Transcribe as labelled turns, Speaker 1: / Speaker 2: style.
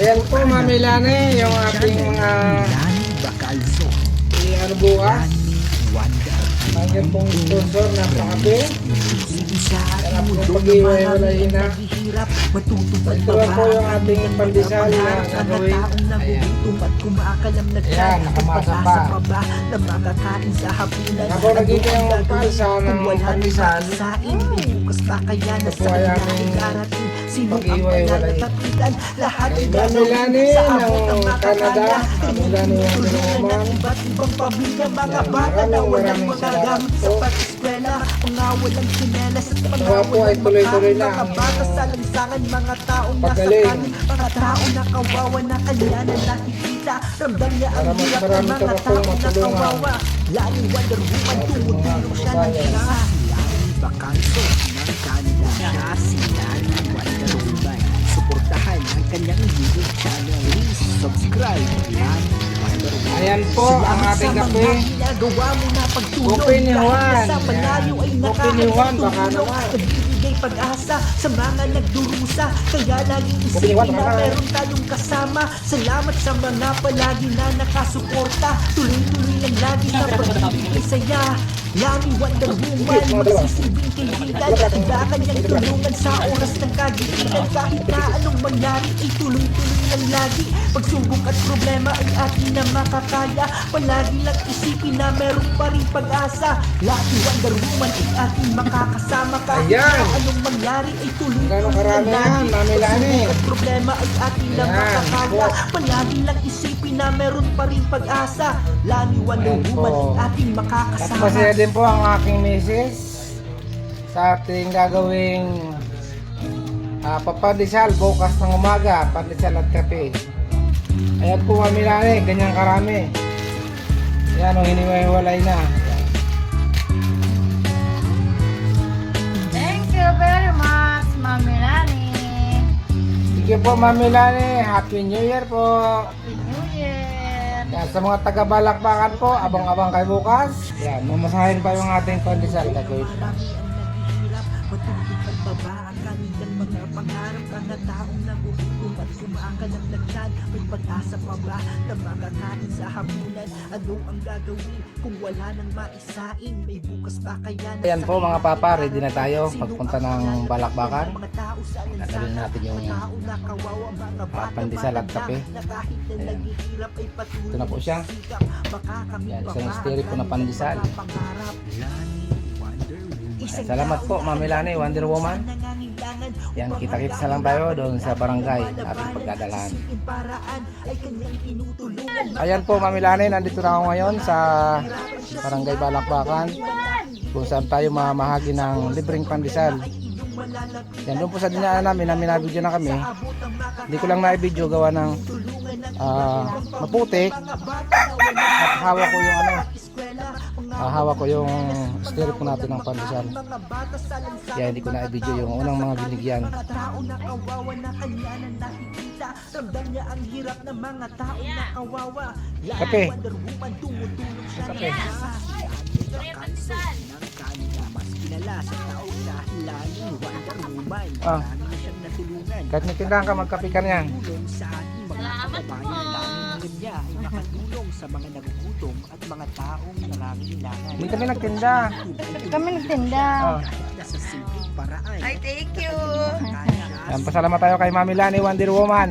Speaker 1: Ayan po, Mami Lani, yung ating mga eh, ano bukas. Ang pong sponsor na pakape. Sarap
Speaker 2: doon
Speaker 1: pag-iwalay na. Ito lang po yung ating pandesal na gagawin. Ayan, nakamasa pa. Ako nagiging ang palsa ng pandesal.
Speaker 2: Bukas pa kaya na sa
Speaker 1: aming
Speaker 2: darating Sino ang
Speaker 1: pag-iwalay.
Speaker 2: pananapitan Lahat ay
Speaker 1: Lani
Speaker 2: sa abot ng makakaya
Speaker 1: Lani ng
Speaker 2: iba't ibang pamilya Mga bata na walang mga gamit sa
Speaker 1: po.
Speaker 2: pag-eskwela Mga walang sinelas at mga walang makain Mga bata sa lansangan Mga taong nasa kanin Mga taong nakawawa na kanya na nakikita. Ramdam niya ang hirap ng mga taong nakawawa Lalo Wonder Woman tumutulong siya ng lahat Lani Bacanto ng Canada siya si Lani Wonder Woman Suportahan ang kanyang YouTube channel. Please subscribe
Speaker 1: Ayan po ang ating kape. Kopi ni Juan. Kopi ni Juan, baka naman.
Speaker 2: Nagbibigay pag-asa sa mga nagdurusa Kaya
Speaker 1: Juan,
Speaker 2: isipin na meron tayong kasama Salamat sa mga palagi na nakasuporta Tuloy-tuloy lang lagi sa pagbibigay saya Lani Wonder Woman, magsisilbing kaibigan Handa kanyang tulungan sa oras ng kagitingan Kahit na anong mangyari ay tuloy-tuloy lang lagi. Pagsubok at problema ay atin na makakaya. Palagi lang isipin na meron pa rin pag-asa. Lani Wonder Woman ay ating makakasama. Kahit
Speaker 1: Ayan.
Speaker 2: na anong mangyari ay tuloy-tuloy
Speaker 1: Gano'ng
Speaker 2: lang
Speaker 1: karami
Speaker 2: lagi.
Speaker 1: yan, Mami Lani.
Speaker 2: At problema ay atin na
Speaker 1: Ayan,
Speaker 2: makakaya. Palagi lang isipin na meron pa rin pag-asa Lani Wonder
Speaker 1: Ayan
Speaker 2: Woman
Speaker 1: po.
Speaker 2: ay ating
Speaker 1: At
Speaker 2: makakasama
Speaker 1: masaya din po ang aking misis sa ating gagawing uh, papadisal bukas ng umaga, pandesal at kape. Ayan po Mami Lani, ganyan karami. Ayan o, hiniwalay na.
Speaker 3: Thank you very much, Mami Lani.
Speaker 1: Sige po Mami Lani, Happy New Year po.
Speaker 3: Happy New Year.
Speaker 1: Yan, sa mga taga-balakbakan po, abang-abang kayo bukas. Yan, mamasahin pa yung ating pandesal. Gagawin pa.
Speaker 2: Marami ang naghihirap Matulog at baba ang kanilang mga pangarap Mga taong nagugutom at kumakalap ng tiyan May pag-asa pa ba na makakain sa hapunan Ano ang gagawin kung wala nang maisain May bukas pa kaya na
Speaker 1: Ayan po mga papa, ready na tayo pagpunta
Speaker 2: ang
Speaker 1: ng balakbakan. Dadalhin natin yung, pandesal at kape. Ayan.
Speaker 2: naghihirap ay patuloy
Speaker 1: Ito na po siya.
Speaker 2: sisikap. Baka kami
Speaker 1: Yan, isang stereo po na pandesal.
Speaker 2: Isang
Speaker 1: Salamat po, Mami Lani, Wonder Woman. Yan, kita-kita lang tayo doon sa
Speaker 2: ay
Speaker 1: barangay ating
Speaker 2: tinutulungan.
Speaker 1: Ayan po Mami Lani, nandito na ako ngayon sa Barangay Balakbakan kung saan tayo mamahagi ng libreng pandesal. Yan, doon po sa dinaan namin, namin na-video na kami. Hindi ko lang na-video gawa ng ah, maputik at hawak ko yung ano, ah, hawak ko yung stereo po natin ng pandesal. Kaya hindi ko na-video yung unang mga binigyan.
Speaker 2: Na na na na
Speaker 1: Kape. Kape. Ah.
Speaker 2: Na
Speaker 1: Kahit may tindahan ka, magkape ka na
Speaker 3: Salamat po.
Speaker 2: Dahil niya ay nakatulong sa mga nagugutom at mga taong nangangailangan
Speaker 1: Hindi kami nagtinda.
Speaker 3: Kami nagtinda.
Speaker 1: Oh.
Speaker 2: sa simpleng paraan
Speaker 3: Ay, thank you.
Speaker 1: Yan, pasalamat tayo kay Mami Lani, Wonder Woman.